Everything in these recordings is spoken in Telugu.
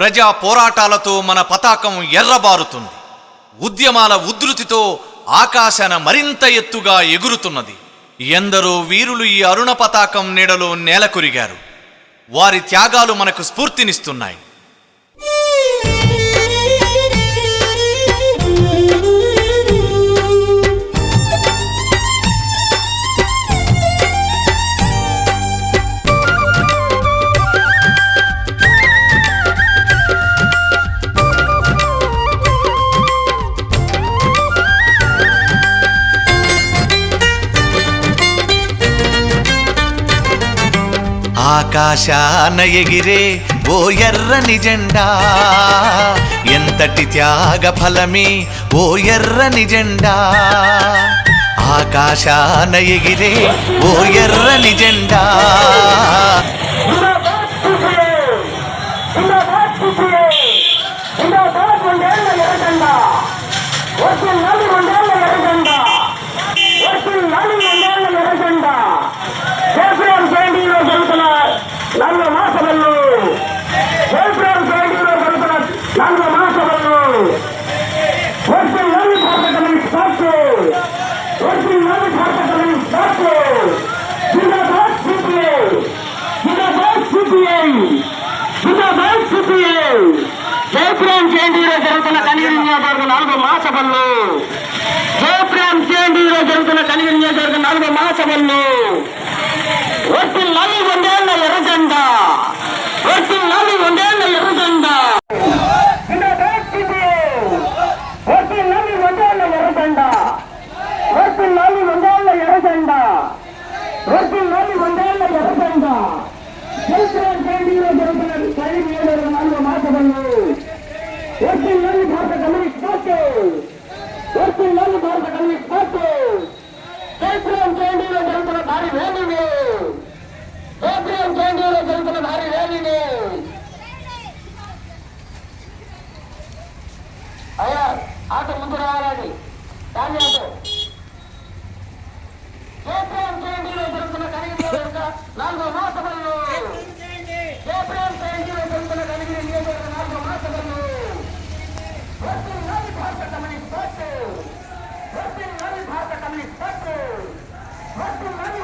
ప్రజా పోరాటాలతో మన పతాకం ఎర్రబారుతుంది. ఉద్యమాల ఉధృతితో ఆకాశాన మరింత ఎత్తుగా ఎగురుతున్నది. ఎందరో వీరులు ఈ అరుణ పతాకం నీడలో నేలకొరిగారు. వారి త్యాగాలు మనకు స్ఫూర్తినిస్తున్నాయి. ఆకాశాన ఎగిరే ఓ ఎర్రని జెండా. ఎంతటి త్యాగ ఫలమే ఓ ఎర్రని జెండా. ఆకాశాన ఎగిరే ఓ ఎర్రని జెండా. జయప్రామ్ చేయండిలో జరుగుతున్న కలిగిరి నియోజకవర్గ నాలుగు మహాసభల్లో జయప్రామ్ చేయండిలో జరుగుతున్న కలిగిరి నియోజకవర్గ నాలుగు మహాసభల్లో నాలుగు వందేళ్ళ ఎర్రజెండా ఎర్రజెండ నాలుగు వందేళ్ళ ఎర్రజెండా జిందాబాద్ సిపిఐ వర్తిల్లాలి వందేళ్ళ ఎర్రజెండ వర్తిల్లాలి వందేళ్ళ ఎర్రజెండ వర్తిల్లాలి వందేళ్ళ ఎర్రజెండ జయశ్రీరామ్ జయంతిలో జరుగుతున్న సైనిక నియోజకవర్గ నాలుగో మాసభల్లో వర్తిల్లాలి భారత కమ్యూనిస్ట్ పార్టీ వర్తిల్లాలి భారత కమ్యూనిస్ట్ పార్టీ జయశ్రీరామ్ జయంతిలో జరుగుతున్న భారీ ర్యాలీని జయశ్రీరామ్ జయంతిలో జరుగుతున్న భారీ ర్యాలీని అయ్యా ఆటో ముందు రావాలని దాని ఆటో జయప్రామ్ జయంతిలో జరుగుతున్న కలిగిరి నియోజకవర్గ నాలుగో మాసభల్లో జయప్రామ్ జయంతిలో జరుగుతున్న కలిగిరి నియోజకవర్గ నాలుగో మాసభల్లో వర్తిల్లాలి భారత కమ్యూనిస్ట్ పార్టీ వర్తిల్లాలి భారత కమ్యూనిస్ట్ పార్టీ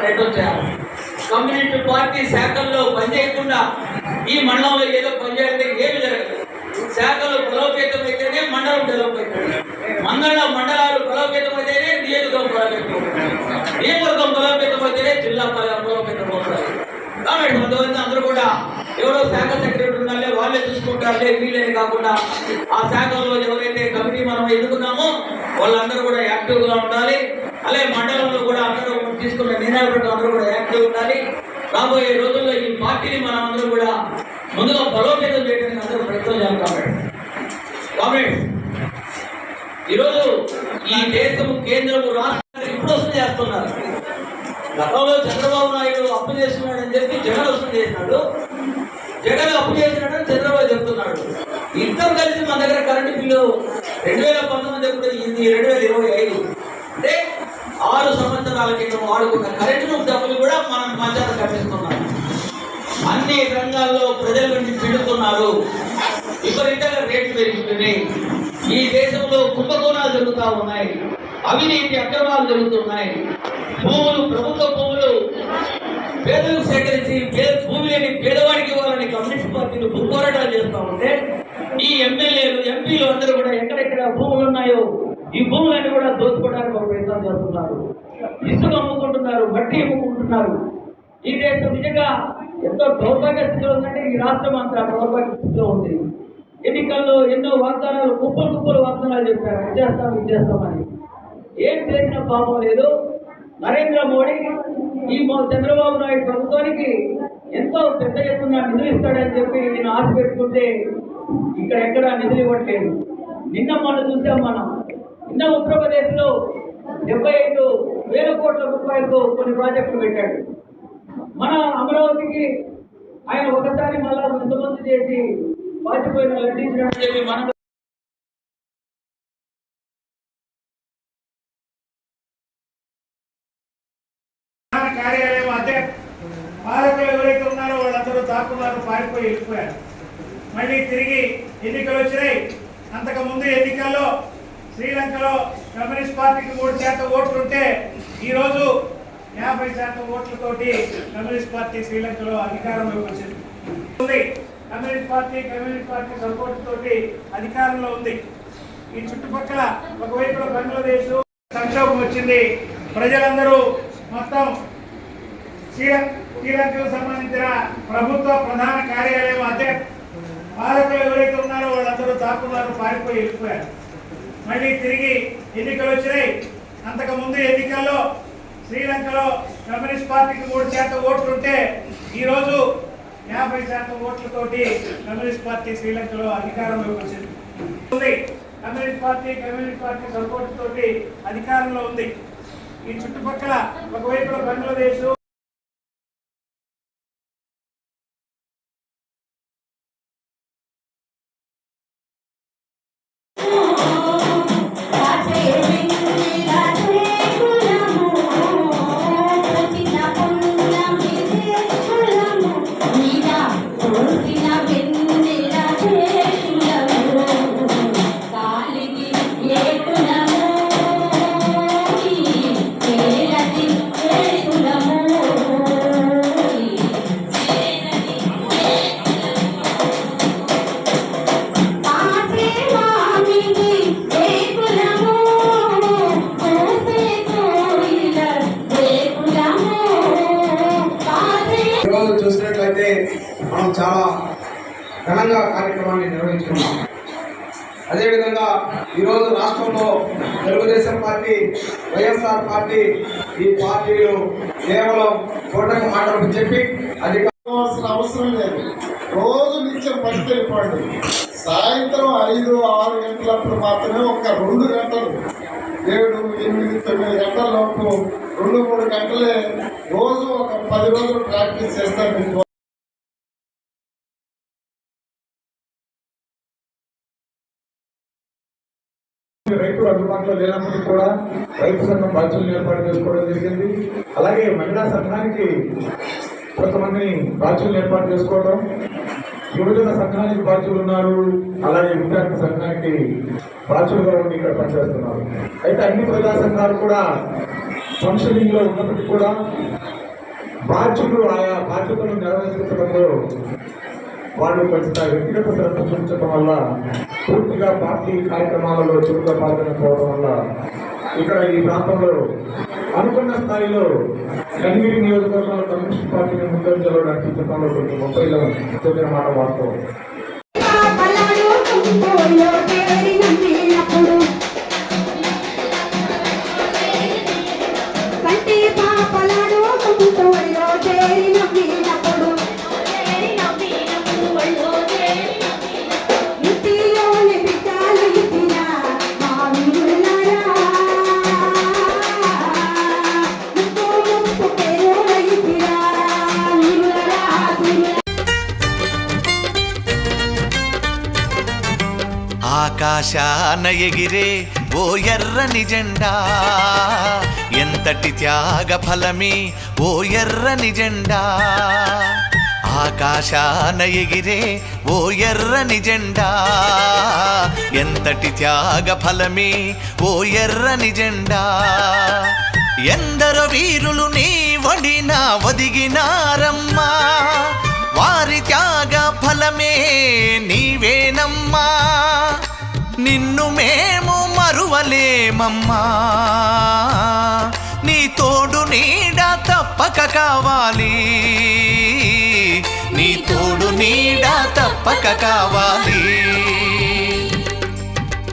ప్రయత్నం చేయాలి. కమ్యూనిస్ట్ పార్టీ శాఖల్లో పనిచేయకుండా ఈ మండలంలో ఏదో పనిచేయాలంటే ఏమి జరగదు. శాఖలు బలోపేతం అయితేనే మండలం డెవలప్ అవుతుంది మండల మండలాలు బలోపేతం అయితేనే నియోజకవర్గం బలోపేతం నియోజకవర్గం బలోపేతం అయితేనే జిల్లా బలోపేతం అవుతుంది. కాబట్టి కొంతమంది అందరూ కూడా ఎవరో శాఖ సెక్రటరీ ఉండాలి వాళ్ళే చూసుకుంటారులే వీళ్ళని కాకుండా ఆ శాఖలో ఎవరైతే కమిటీ మనం ఎన్నుకున్నామో వాళ్ళందరూ కూడా యాక్టివ్గా ఉండాలి. అలాగే మండలంలో కూడా అందరూ తీసుకున్న నిర్ణయాలు అందరూ కూడా యాక్టివ్ ఉండాలి. రాబోయే రోజుల్లో ఈ పార్టీని మనం అందరూ కూడా ముందుగా బలోపేతం చేయడానికి అందరూ ప్రయత్నం చేస్తాం కామెంట్స్ ఈరోజు ఈ దేశము కేంద్రము రాష్ట్రాలు ఇప్పుడు వస్తుంది చేస్తున్నారు. గతంలో చంద్రబాబు నాయుడు అప్పు చేస్తున్నాడని చెప్పి జగన్ వస్తుంది చేసినాడు. జగన్ అప్పు చేసినాడని చంద్రబాబు చెప్తున్నాడు. ఇద్దరు కలిసి మన దగ్గర కరెంటు బిల్లు రెండు వేల పంతొమ్మిది ఇది రెండు వేల ఇరవై ఐదు. అంటే ఆరు సంవత్సరాల క్రితం వాడుకున్న కరెంటు డబ్బులు కూడా మనం మధ్యాహ్నం కట్టిస్తున్నాం. అన్ని రంగాల్లో ప్రజల నుంచి పిడుతున్నారు. విపరీతంగా రేట్లు పెరుగుతున్నాయి ఈ దేశంలో కుంభకోణాలు జరుగుతూ ఉన్నాయి. అవినీతి అక్రమాలు జరుగుతున్నాయి. భూములు ప్రభుత్వ భూములు పేదలకు సేకరించి పేద భూమి లేని పేదవాడికి ఇవ్వాలని కమ్యూనిస్ట్ పార్టీలు పోరాటాలు చేస్తూ ఉంటే ఈ ఎమ్మెల్యేలు ఎంపీలు అందరూ కూడా ఎక్కడెక్కడ భూములు ఉన్నాయో ఈ భూములన్నీ కూడా దోచుకోవడానికి ఒక ప్రయత్నం చేస్తున్నారు. ఇసుక అమ్ముకుంటున్నారు మట్టి అమ్ముకుంటున్నారు. ఈ దేశం నిజంగా ఎంతో దౌర్భాగ్య స్థితిలో ఉందంటే ఈ రాష్ట్రం అంతా దౌర్భాగ్య స్థితిలో ఉంది. ఎన్నికల్లో ఎన్నో వాగ్దానాలు కుప్పలు కుప్పలు వాగ్దానాలు చెప్పారు. ఇది చేస్తాం ఇది చేస్తామని ఏం చేసిన పాపం లేదు. నరేంద్ర మోడీ ఈ చంద్రబాబు నాయుడు ప్రభుత్వానికి ఎంతో పెద్ద ఎత్తున నిధులు ఇస్తాడని చెప్పి నేను ఆశ పెట్టుకుంటే ఇక్కడ ఎక్కడ నిధులు ఇవ్వట్లేదు. నిన్న మొన్న చూసాం మనం. నిన్న ఉత్తరప్రదేశ్లో డెబ్బై ఐదు వేల కోట్ల రూపాయలతో కొన్ని ప్రాజెక్టులు పెట్టాడు. మన అమరావతికి ఆయన ఒకసారి మళ్ళా ముందు చేసి వాచిపోయిన లడ్డించడం మన కార్యాలయం అదే. పాలకులు ఎవరైతే ఉన్నారో వాళ్ళందరూ దాక్కున్నారు పారిపోయి వెళ్ళిపోయారు. మళ్ళీ తిరిగి ఎన్నికలు వచ్చినాయి. అంతకు ముందు ఎన్నికల్లో శ్రీలంకలో కమ్యూనిస్ట్ పార్టీకి మూడు శాతం ఓట్లు ఉంటే ఈరోజు యాభై శాతం ఓట్లతోటి కమ్యూనిస్ట్ పార్టీ శ్రీలంకలో అధికారంలోకి వచ్చింది communist party communist party support తోటి అధికారంలో ఉంది. ఈ చుట్టుపక్కల ఒకవైపు బంగ్లాదేశ్ సంక్షోభం వచ్చింది. ప్రజలందరూ మొత్తం శ్రీలంకకు సంబంధించిన ప్రభుత్వ ప్రధాన కార్యాలయం అధ్యక్ష పాలకులు ఎవరైతే ఉన్నారో వాళ్ళందరూ తాకున్నారు పారిపోయి వెళ్ళిపోయారు. మళ్ళీ తిరిగి ఎన్నికలు వచ్చినాయి. అంతకు ముందు ఎన్నికల్లో శ్రీలంకలో కమ్యూనిస్ట్ పార్టీకి మూడు శాతం ఓట్లు ఉంటే ఈరోజు యాభై శాతం ఓట్లతోటి కమ్యూనిస్ట్ పార్టీ శ్రీలంకలో అధికారంలోకి వచ్చింది communist party communist party support తోటి అధికారంలో ఉంది. ఈ చుట్టుపక్కల ఒకవైపు బంగ్లాదేశ్ ఘనంగా కార్యక్రమాన్ని నిర్వహించుకున్నాం అదేవిధంగా ఈరోజు రాష్ట్రంలో తెలుగుదేశం పార్టీ వైఎస్ఆర్ పార్టీ ఈ పార్టీలు కేవలం కూటమి మాటలకు చెప్పి అధిక కావాల్సిన అవసరం లేదు. రోజు నిత్యం పనికి సాయంత్రం ఐదు ఆరు గంటలప్పుడు మాత్రమే ఒక రెండు గంటలు ఏడు ఎనిమిది తొమ్మిది గంటల లోపు రెండు మూడు గంటలే రోజు ఒక పది రోజులు ప్రాక్టీస్ చేస్తారు రైతులు అందుబాటులో లేనప్పటికీ కూడా రైతు సంఘం బాధ్యులను ఏర్పాటు చేసుకోవడం జరిగింది. అలాగే మహిళా సంఘానికి కొంతమందిని బాధ్యులను ఏర్పాటు చేసుకోవడం యువజన సంఘానికి బాధ్యులు ఉన్నారు అలాగే విద్యార్థి సంఘానికి బాధ్యులుగా ఉండి ఇక్కడ పనిచేస్తున్నారు. అయితే అన్ని ప్రజా సంఘాలు కూడా ఫంక్షనింగ్లో ఉన్నప్పటికీ కూడా బాధ్యులు ఆయా బాధ్యతలు నెరవేర్చడంలో వాళ్ళు కొంత వ్యక్తిగత శ్రద్ధ చూపించడం వల్ల పూర్తిగా పార్టీ కార్యక్రమాలలో చురుగ్గా పాల్గొనకపోవడం వల్ల ఇక్కడ ఈ ప్రాంతంలో అనుకున్న స్థాయిలో కన్వీర్ నియోజకవర్గంలో కమ్యూనిస్ట్ పార్టీని ముందంజలో నడిపించడంలో కొంచెం ముప్పైలో చెప్పిన మాట వాస్తవం ఆకాశాన ఎగిరే ఓ ఎర్రని జెండా. ఎంతటి త్యాగ ఫలమే ఓ ఎర్రని జెండా. ఆకాశాన ఎగిరే ఓ ఎర్రని జెండా. ఎంతటి త్యాగ ఫలమే ఓ ఎర్రని జెండా. ఎందరో వీరులు నీ వడినా వదిగినారమ్మా వారి త్యాగ ఫలమే నీవేనమ్మా. నిన్ను మేము మరువలేమమ్మా. నీ తోడు నీడ తప్పక కావాలి. నీ తోడు నీడ తప్పక కావాలి.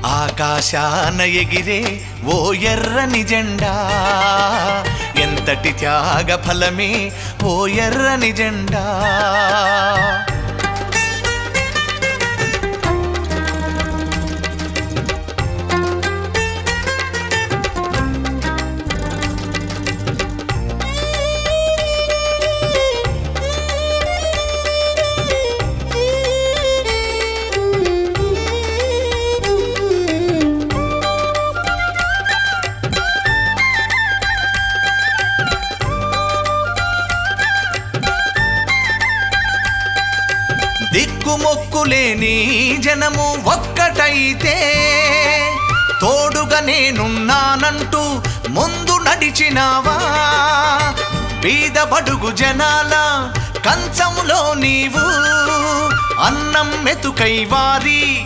ఆకాశాన ఎగిరే ఓ ఎర్రని జెండా. ఎంతటి త్యాగ ఫలమే ఓ ఎర్రని జెండా. లేని జనము ఒక్కటైతే తోడుగా నేనున్నానంటూ ముందు నడిచినావా? బీద బడుగు జనాల కంచములో నీవు అన్నం మెతుకై వారి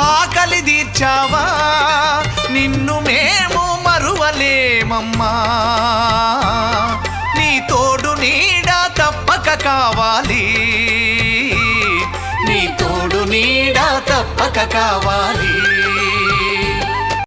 ఆకలి తీర్చావా? నిన్ను మేము మరువలేమమ్మా. నీ తోడు నీడ తప్పక కావాలి. నీడ తప్పక కావాలి.